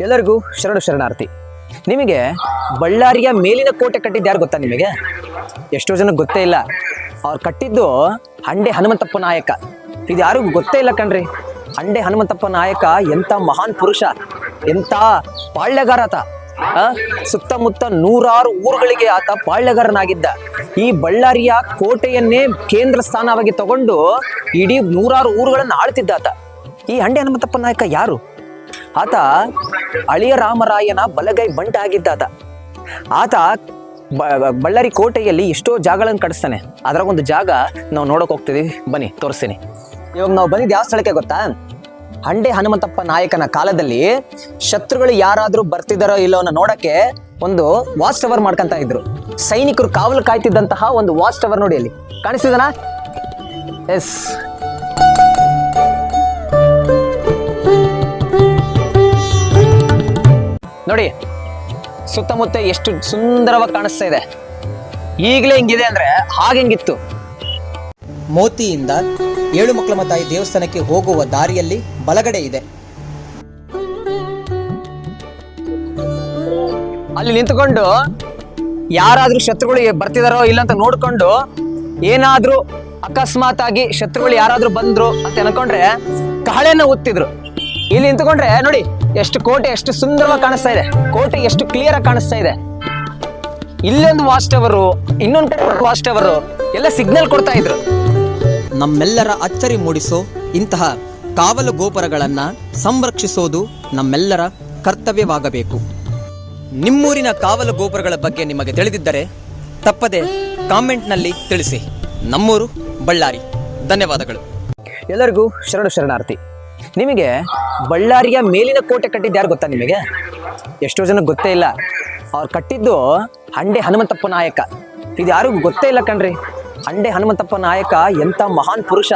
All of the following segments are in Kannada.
ಎಲ್ಲರಿಗೂ ಶರಣು ಶರಣಾರ್ಥಿ. ನಿಮಗೆ ಬಳ್ಳಾರಿಯ ಮೇಲಿನ ಕೋಟೆ ಕಟ್ಟಿದ್ದು ಯಾರು ಗೊತ್ತಾ ನಿಮಗೆ? ಎಷ್ಟೋ ಜನ ಗೊತ್ತೇ ಇಲ್ಲ. ಅವ್ರು ಕಟ್ಟಿದ್ದು ಹಂಡೆ ಹನುಮಂತಪ್ಪ ನಾಯಕ. ಇದು ಯಾರಿಗೂ ಗೊತ್ತೇ ಇಲ್ಲ ಕಣ್ರಿ. ಹಂಡೆ ಹನುಮಂತಪ್ಪ ನಾಯಕ ಎಂಥ ಮಹಾನ್ ಪುರುಷ, ಎಂಥ ಪಾಳ್ಯಗಾರತ? ಸುತ್ತಮುತ್ತ ನೂರಾರು ಊರುಗಳಿಗೆ ಆತ ಪಾಳ್ಯಗಾರನಾಗಿದ್ದ ಈ ಬಳ್ಳಾರಿಯ ಕೋಟೆಯನ್ನೇ ಕೇಂದ್ರ ಸ್ಥಾನವಾಗಿ ತಗೊಂಡು ಇಡೀ ನೂರಾರು ಊರುಗಳನ್ನು ಆಳ್ತಿದ್ದ ಆತ. ಈ ಹಂಡೆ ಹನುಮಂತಪ್ಪ ನಾಯಕ ಯಾರು? ಆತ ಅಳಿಯ ರಾಮರಾಯನ ಬಲಗೈ ಬಂಟ ಆಗಿದ್ದಾತ ಆತ ಬಳ್ಳಾರಿ ಕೋಟೆಯಲ್ಲಿ ಎಷ್ಟೋ ಜಾಗಗಳನ್ನು ಕಟ್ಸ್ತಾನೆ. ಅದ್ರಾಗೊಂದು ಜಾಗ ನಾವು ನೋಡಕ್ ಹೋಗ್ತಿದ್ವಿ ಬನ್ನಿ, ತೋರಿಸ್ತೀನಿ. ಇವಾಗ ನಾವು ಬಂದಿದ್ದು ಯಾವ ಸ್ಥಳಕ್ಕೆ ಗೊತ್ತಾ? ಹಂಡೆ ಹನುಮಂತಪ್ಪ ನಾಯಕನ ಕಾಲದಲ್ಲಿ ಶತ್ರುಗಳು ಯಾರಾದರೂ ಬರ್ತಿದ್ದಾರೋ ಇಲ್ಲೋ ನೋಡಕ್ಕೆ ಒಂದು ವಾಚ್ ಟವರ್ ಮಾಡ್ಕೊಂತ ಇದ್ರು. ಸೈನಿಕರು ಕಾವಲು ಕಾಯ್ತಿದ್ದಂತಹ ಒಂದು ವಾಚ್ ಟವರ್ ನೋಡಿ ಅಲ್ಲಿ. ಕಾಣಿಸ್ತಿದನಾ? ಎಸ್. ನೋಡಿ ಸುತ್ತಮುತ್ತ ಎಷ್ಟು ಸುಂದರವಾಗಿ ಕಾಣಿಸ್ತಾ ಇದೆ. ಈಗಲೇ ಹಿಂಗಿದೆ ಅಂದ್ರೆ ಹಾಗೆ ಹಿಂಗಿತ್ತು. ಮೋತಿಯಿಂದ ಏಳು ಮಕ್ಕಳ ತಾಯಿ ದೇವಸ್ಥಾನಕ್ಕೆ ಹೋಗುವ ದಾರಿಯಲ್ಲಿ ಬಲಗಡೆ ಇದೆ. ಅಲ್ಲಿ ನಿಂತ್ಕೊಂಡು ಯಾರಾದ್ರೂ ಶತ್ರುಗಳು ಬರ್ತಿದಾರೋ ಇಲ್ಲ ಅಂತ ನೋಡ್ಕೊಂಡು ಏನಾದ್ರೂ ಅಕಸ್ಮಾತ್ ಆಗಿ ಶತ್ರುಗಳು ಯಾರಾದ್ರೂ ಬಂದ್ರು ಅಂತ ಅನ್ಕೊಂಡ್ರೆ ಕಹಳೆನ ಒತ್ತಿದ್ರು ಇಲ್ಲಿ ನಿಂತ್ಕೊಂಡ್ರೆ ನೋಡಿ ಎಷ್ಟು ಕೋಟೆ ಎಷ್ಟು ಸುಂದರವಾಗಿ ಕಾಣಿಸ್ತಾ ಇದೆ. ಕೋಟೆ ಎಷ್ಟು ಕ್ಲಿಯರ್ ಆಗಿ ಕಾಣಿಸ್ತಾ ಇದೆ. ಇಲ್ಲೊಂದು ವಾಚ್ ಟವರು ಇನ್ನೊಂದು ಕಡೆ ವಾಚ್ ಟವರು ಎಲ್ಲ ಸಿಗ್ನಲ್ ಕೊಡ್ತಾ ಇದ್ರು. ನಮ್ಮೆಲ್ಲರ ಅಚ್ಚರಿ ಮೂಡಿಸೋ ಇಂತಹ ಕಾವಲು ಗೋಪುರಗಳನ್ನ ಸಂರಕ್ಷಿಸೋದು ನಮ್ಮೆಲ್ಲರ ಕರ್ತವ್ಯವಾಗಬೇಕು. ನಿಮ್ಮೂರಿನ ಕಾವಲು ಗೋಪುರಗಳ ಬಗ್ಗೆ ನಿಮಗೆ ತಿಳಿದಿದ್ದರೆ ತಪ್ಪದೆ ಕಾಮೆಂಟ್ನಲ್ಲಿ ತಿಳಿಸಿ. ನಮ್ಮೂರು ಬಳ್ಳಾರಿ. ಧನ್ಯವಾದಗಳು. ಎಲ್ಲರಿಗೂ ಶರಣು ಶರಣಾರ್ಥಿ. ನಿಮಗೆ ಬಳ್ಳಾರಿಯ ಮೇಲಿನ ಕೋಟೆ ಕಟ್ಟಿದ್ದು ಯಾರು ಗೊತ್ತಾ ನಿಮಗೆ? ಎಷ್ಟೋ ಜನ ಗೊತ್ತೇ ಇಲ್ಲ. ಅವ್ರು ಕಟ್ಟಿದ್ದು ಹಂಡೆ ಹನುಮಂತಪ್ಪ ನಾಯಕ. ಇದು ಯಾರಿಗೂ ಗೊತ್ತೇ ಇಲ್ಲ ಕಣ್ರಿ. ಹಂಡೆ ಹನುಮಂತಪ್ಪ ನಾಯಕ ಎಂಥ ಮಹಾನ್ ಪುರುಷ,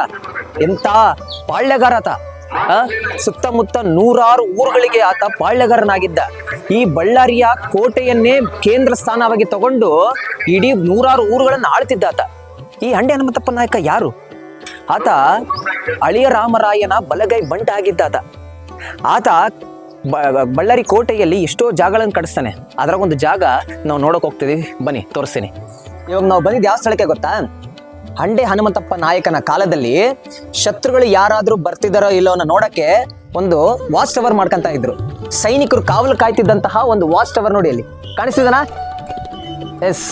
ಎಂಥ ಪಾಳ್ಯಗಾರ ಆತ. ಆ? ಸುತ್ತಮುತ್ತ ನೂರಾರು ಊರುಗಳಿಗೆ ಆತ ಪಾಳ್ಯಗಾರನಾಗಿದ್ದ ಈ ಬಳ್ಳಾರಿಯ ಕೋಟೆಯನ್ನೇ ಕೇಂದ್ರ ಸ್ಥಾನವಾಗಿ ತಗೊಂಡು ಇಡೀ ನೂರಾರು ಊರುಗಳನ್ನು ಆಳ್ತಿದ್ದ ಆತ. ಈ ಹಂಡೆ ಹನುಮಂತಪ್ಪ ನಾಯಕ ಯಾರು? ಆತ ಅಳಿಯ ರಾಮರಾಯನ ಬಲಗೈ ಬಂಟ ಆಗಿದ್ದಾತ ಆತ ಬಳ್ಳಾರಿ ಕೋಟೆಯಲ್ಲಿ ಎಷ್ಟೋ ಜಾಗಗಳನ್ನು ಕಡಿಸ್ತಾನೆ ಅದ್ರಾಗೊಂದು ಜಾಗ ನಾವು ನೋಡಕ್ ಹೋಗ್ತಿದೀವಿ ಬನ್ನಿ, ತೋರಿಸ್ತೀನಿ. ಇವಾಗ ನಾವು ಬಂದಿದ್ದು ಯಾವ ಸ್ಥಳಕ್ಕೆ ಗೊತ್ತಾ? ಹಂಡೆ ಹನುಮಂತಪ್ಪ ನಾಯಕನ ಕಾಲದಲ್ಲಿ ಶತ್ರುಗಳು ಯಾರಾದರೂ ಬರ್ತಿದ್ದಾರೋ ಇಲ್ಲೋ ನೋಡಕ್ಕೆ ಒಂದು ವಾಚ್ ಟವರ್ ಮಾಡ್ಕೊಂತ ಇದ್ರು. ಸೈನಿಕರು ಕಾವಲು ಕಾಯ್ತಿದ್ದಂತಹ ಒಂದು ವಾಚ್ ಟವರ್ ನೋಡಿ ಅಲ್ಲಿ. ಕಾಣಿಸ್ತಿದನಾ? ಎಸ್.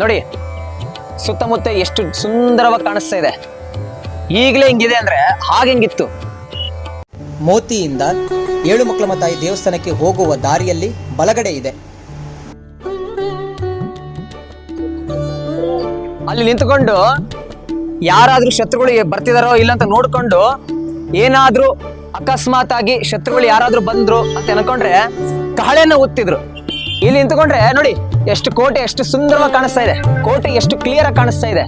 ನೋಡಿ ಸುತ್ತಮುತ್ತ ಎಷ್ಟು ಸುಂದರವಾಗಿ ಕಾಣಿಸ್ತಾ ಇದೆ. ಈಗಲೇ ಹಿಂಗಿದೆ ಅಂದ್ರೆ ಹಾಗೆ ಹಿಂಗಿತ್ತು. ಮೋತಿಯಿಂದ ಏಳು ಮಕ್ಕಳ ತಾಯಿ ದೇವಸ್ಥಾನಕ್ಕೆ ಹೋಗುವ ದಾರಿಯಲ್ಲಿ ಬಲಗಡೆ ಇದೆ. ಅಲ್ಲಿ ನಿಂತ್ಕೊಂಡು ಯಾರಾದ್ರೂ ಶತ್ರುಗಳು ಬರ್ತಿದಾರೋ ಇಲ್ಲ ಅಂತ ನೋಡ್ಕೊಂಡು ಏನಾದ್ರೂ ಅಕಸ್ಮಾತ್ ಆಗಿ ಶತ್ರುಗಳು ಯಾರಾದ್ರೂ ಬಂದ್ರು ಅಂತ ಅನ್ಕೊಂಡ್ರೆ ಕಹಳೆನ ಒತ್ತಿದ್ರು ಇಲ್ಲಿ ನಿಂತ್ಕೊಂಡ್ರೆ ನೋಡಿ ಎಷ್ಟು ಕೋಟೆ ಎಷ್ಟು ಸುಂದರವಾಗಿ ಕಾಣಿಸ್ತಾ ಇದೆ. ಕೋಟೆ ಎಷ್ಟು ಕ್ಲಿಯರ್ ಆಗಿ ಕಾಣಿಸ್ತಾ ಇದೆ.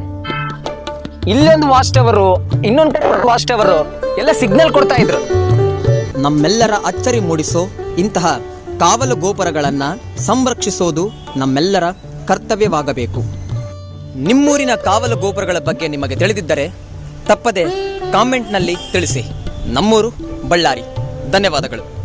ಇಲ್ಲೊಂದು ವಾಚ್ ಟವರು ಇನ್ನೊಂದು ಕಡೆ ವಾಚ್ ಟವರು ಎಲ್ಲ ಸಿಗ್ನಲ್ ಕೊಡ್ತಾ ಇದ್ರು. ನಮ್ಮೆಲ್ಲರ ಅಚ್ಚರಿ ಮೂಡಿಸೋ ಇಂತಹ ಕಾವಲು ಗೋಪುರಗಳನ್ನ ಸಂರಕ್ಷಿಸೋದು ನಮ್ಮೆಲ್ಲರ ಕರ್ತವ್ಯವಾಗಬೇಕು. ನಿಮ್ಮೂರಿನ ಕಾವಲು ಗೋಪುರಗಳ ಬಗ್ಗೆ ನಿಮಗೆ ತಿಳಿದಿದ್ದರೆ ತಪ್ಪದೆ ಕಾಮೆಂಟ್ನಲ್ಲಿ ತಿಳಿಸಿ. ನಮ್ಮೂರು ಬಳ್ಳಾರಿ. ಧನ್ಯವಾದಗಳು.